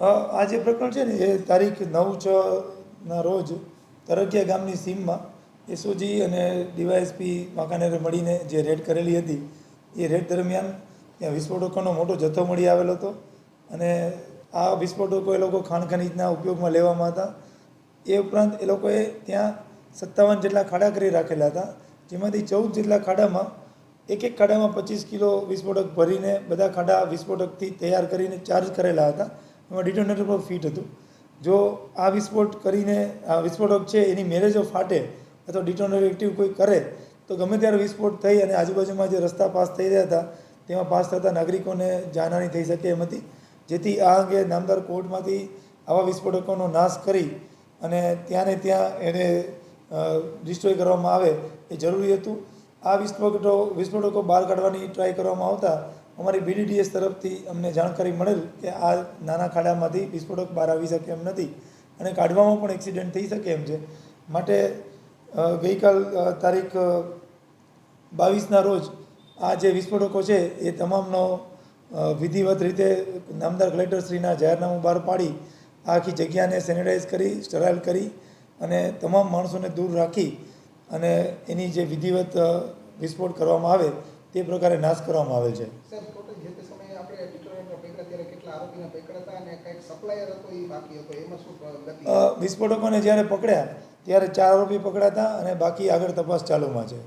આ જે પ્રકરણ છે ને, એ તારીખ નવ છ ના રોજ તરકિયા ગામની સીમમાં એસઓજી અને ડીવાયએસપી વાંકાનેરે મળીને જે રેડ કરેલી હતી, એ રેડ દરમિયાન ત્યાં વિસ્ફોટકોનો મોટો જથ્થો મળી આવેલો હતો અને આ વિસ્ફોટકો એ લોકો ખાણ ખનીજના ઉપયોગમાં લેવામાં હતા. એ ઉપરાંત એ લોકોએ ત્યાં સત્તાવન જેટલા ખાડા કરી રાખેલા હતા, જેમાંથી ચૌદ જેટલા ખાડામાં એક એક ખાડામાં પચીસ કિલો વિસ્ફોટક ભરીને બધા ખાડા વિસ્ફોટકથી તૈયાર કરીને ચાર્જ કરેલા હતા. એમાં ડિટોનેટર પર ફિટ હતું. જો આ વિસ્ફોટ કરીને, આ વિસ્ફોટક છે, એની મેરેજો ફાટે અથવા ડિટોનેટર એક્ટિવ કોઈ કરે, તો ગમે ત્યારે વિસ્ફોટ થઈ અને આજુબાજુમાં જે રસ્તા પાસ થઈ રહ્યા હતા, તેમાં પાસ થતા નાગરિકોને જાનહાની થઈ શકે એમ હતી. જેથી આ અંગે નામદાર કોર્ટમાંથી આવા વિસ્ફોટકોનો નાશ કરી અને ત્યાં ને ત્યાં એને ડિસ્ટ્રોય કરવામાં આવે એ જરૂરી હતું. આ વિસ્ફોટકો વિસ્ફોટકો બહાર કાઢવાની ટ્રાય કરવામાં આવતા અમારી બીડીડીએસ તરફથી અમને જાણકારી મળેલ કે આ નાના ખાડામાંથી વિસ્ફોટક બહાર આવી શકે એમ નથી અને કાઢવામાં પણ એક્સિડન્ટ થઈ શકે એમ છે. માટે ગઈકાલ તારીખ બાવીસના રોજ આ જે વિસ્ફોટકો છે એ તમામનો વિધિવત રીતે નામદાર કલેક્ટરશ્રીના જાહેરનામું બહાર પાડી, આખી જગ્યાને સેનિટાઈઝ કરી, સ્ટરાઇલ કરી અને તમામ માણસોને દૂર રાખી અને એની જે વિધિવત વિસ્ફોટ કરવામાં આવે તે પ્રકારે નાશ કરવામાં આવેલ છે. વિસ્ફોટકોને જ્યારે પકડ્યા ત્યારે ચાર આરોપી પકડાતા અને બાકી આગળ તપાસ ચાલુમાં છે.